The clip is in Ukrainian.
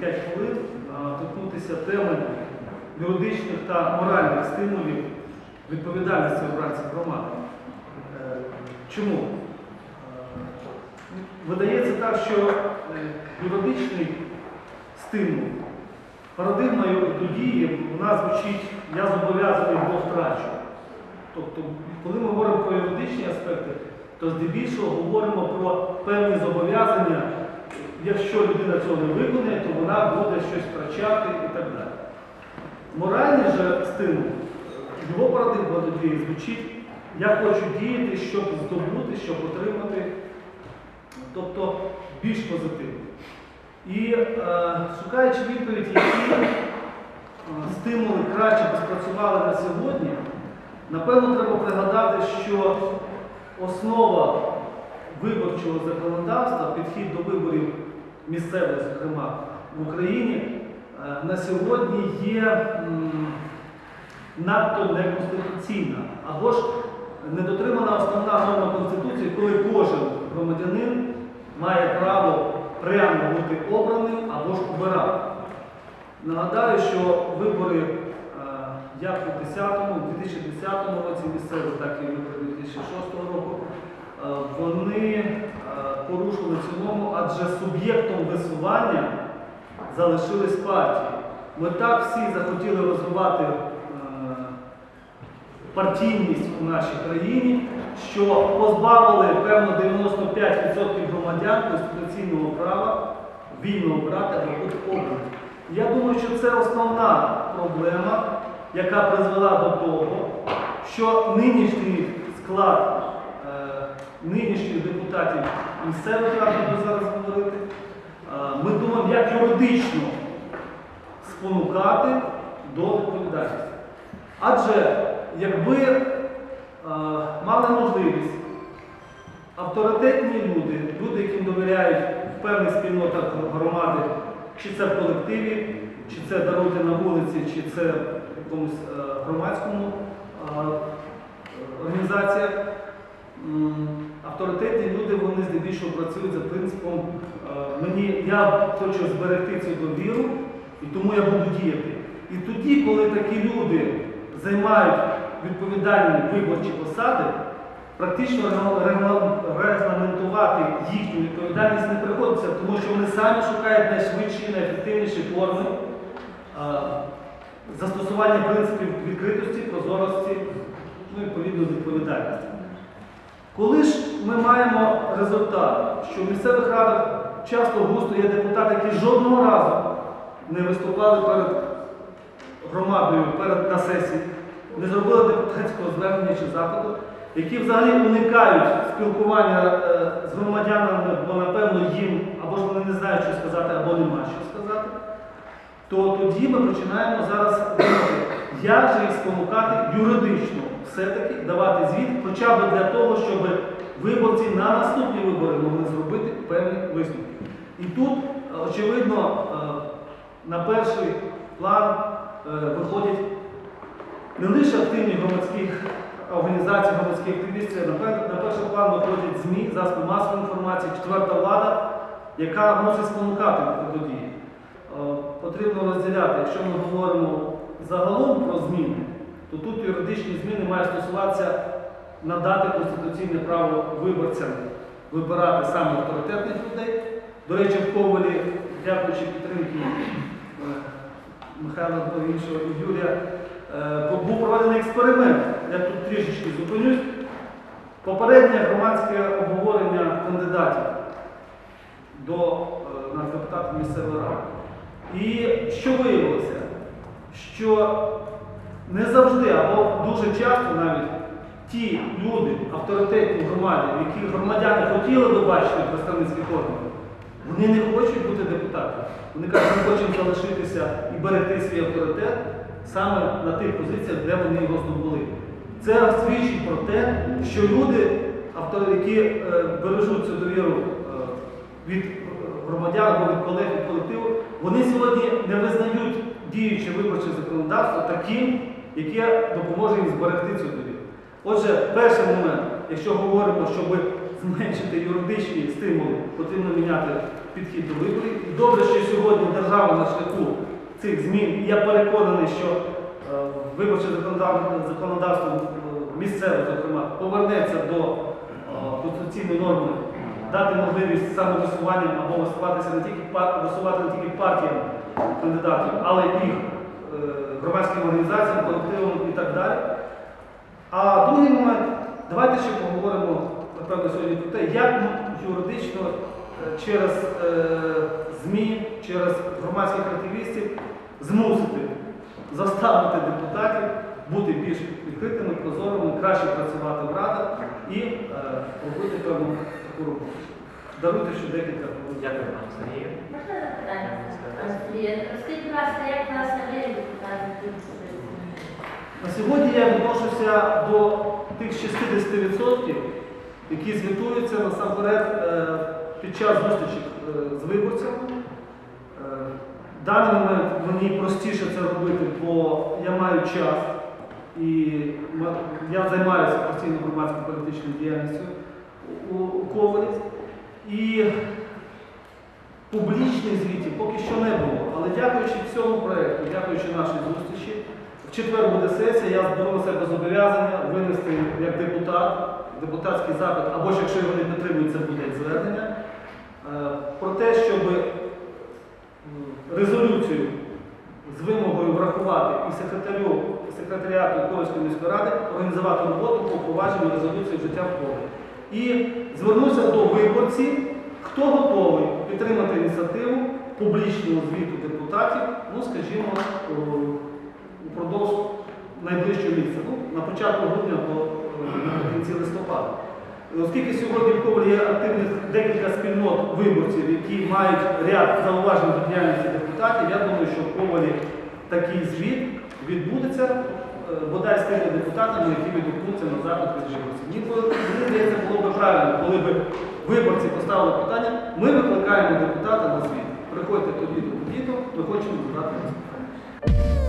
5 хвилин торкнутися теми юридичних та моральних стимулів відповідальності обранців громади. Е, Чому? Е, Видається так, що е, юридичний стимул, дії у нас звучить я зобов'язаний, бо втрачу. Тобто, коли ми говоримо про юридичні аспекти, то здебільшого говоримо про певні зобов'язання. Якщо людина цього не виконує, то вона буде щось втрачати і так далі. Моральний же стимул, його парадигма до звучить, я хочу діяти, щоб здобути, щоб отримати, тобто більш позитивно. І е, шукаючи відповідь, які е, стимули краще спрацювали на сьогодні, напевно, треба пригадати, що основа виборчого законодавства, підхід до виборів місцевих, зокрема, в Україні, е, на сьогодні є надто неконституційна, або ж недотримана основна норма Конституції, коли кожен громадянин має право прямо бути обраним або ж обирати. Нагадаю, що вибори е, як у 10-му, у 2010 році місцеві, так і вибори 2006 року, е, вони порушили в цілому, адже суб'єктом висування залишились партії. Ми так всі захотіли розвивати е, партійність у нашій країні, що позбавили певно 95% громадян конституційного права вільно обрати або обраним. Я думаю, що це основна проблема, яка призвела до того, що нинішній склад е, нинішніх депутатів місцевих рад, буду зараз говорити, е, ми думаємо, як юридично спонукати до відповідальності. Адже якби е, мали можливість авторитетні люди, люди, яким довіряють в певних спільнотах громади, чи це в колективі, чи це даруйте на вулиці, чи це в якомусь е, громадському організаціях, авторитетні люди вони здебільшого працюють за принципом е, мені я хочу зберегти цю довіру, і тому я буду діяти. І тоді, коли такі люди займають відповідальні виборчі посади, практично регламентувати їхню відповідальність не приходиться, тому що вони самі шукають найшвидші, найефективніші форми е, застосування принципів відкритості, прозорості, ну, відповідно відповідальності. Коли ж ми маємо результат, що в місцевих радах часто густо є депутати, які жодного разу не виступали перед громадою перед на сесії, не зробили депутатського звернення чи запиту, які взагалі уникають спілкування е, з громадянами, бо напевно їм або ж вони не знають, що сказати, або нема що сказати, то тоді ми починаємо зараз думати, як же їх спонукати юридично все-таки давати звіт, хоча б для того, щоб виборці на наступні вибори могли зробити певні висновки. І тут, очевидно, е, на перший план е, виходять не лише активні громадські організації, громадські активісти, на перший план виходять ЗМІ, засоби масової інформації, четверта влада, яка мусить спонукати до дії. Е, Потрібно розділяти, якщо ми говоримо загалом про зміни, то тут юридичні зміни мають стосуватися надати конституційне право виборцям вибирати саме авторитетних людей. До речі, в Ковалі, дякуючи підтримки е, Михайла та і Юрія, е, був проведений експеримент. Я тут трішечки зупинюсь. Попереднє громадське обговорення кандидатів до е, депутатів місцевої ради. І що виявилося? Що не завжди, або дуже часто навіть ті люди, авторитетні в громаді, які громадяни хотіли би бачити представницьких органах, вони не хочуть бути депутатами. Вони кажуть, ми хочемо залишитися і берегти свій авторитет саме на тих позиціях, де вони його здобули. Це свідчить про те, що люди, які е, бережуть цю довіру е, від е, громадян або від колег, від колективу, вони сьогодні не визнають діюче виборче законодавство таким, яке допоможе їм зберегти цю довіру. Отже, перший момент, якщо говоримо, щоб зменшити юридичні стимули, потрібно міняти підхід до виборів. І добре, що сьогодні держава на шляху цих змін. І я переконаний, що е, виборче законодавство е, місцеве, зокрема, повернеться до е, конституційної норми, дати можливість самовисуванням або висуватися не тільки висувати не тільки партіям кандидатів, але й їх громадським організаціям, колективам і так далі. А другий момент, давайте ще поговоримо, напевно, сьогодні про те, як юридично е, через е, ЗМІ, через громадських активістів змусити, заставити депутатів бути більш відкритими, прозорими, краще працювати в радах і е, робити певну таку роботу. Даруйте ще декілька. Дякую, пане Сергію. На сьогодні я відношуся до тих 60%, які звітуються насамперед е, під час зустрічі е, з виборцями. Е, В даний момент мені простіше це робити, бо я маю час і я займаюся постійно громадською політичною діяльністю у Ковалі. І публічних звітів поки що не було. Але дякуючи цьому проєкту, дякуючи нашій зустрічі, в четвер буде сесія, я беру на себе зобов'язання винести як депутат депутатський запит, або ж якщо його не підтримують, це буде звернення, е, про те, щоб резолюцію з вимогою врахувати і секретарю секретаріату Ковальської міської ради організувати роботу по впровадженню резолюції життя в Ковалі. І звернуся до виборців, хто готовий підтримати ініціативу публічного звіту депутатів, ну, скажімо, упродовж найближчого місяця, ну, на початку грудня або е, наприкінці листопада. Оскільки сьогодні в Ковалі є активних декілька спільнот виборців, які мають ряд зауважень до діяльності депутатів, я думаю, що в Ковалі такий звіт відбудеться е, бодай з тими депутатами, які відгукнуться на запит від виборців. Мені здається, було б правильно, коли б Виборці поставили питання, ми викликаємо депутата на звіт. Приходьте тоді до обіду, ми хочемо задати розпитання.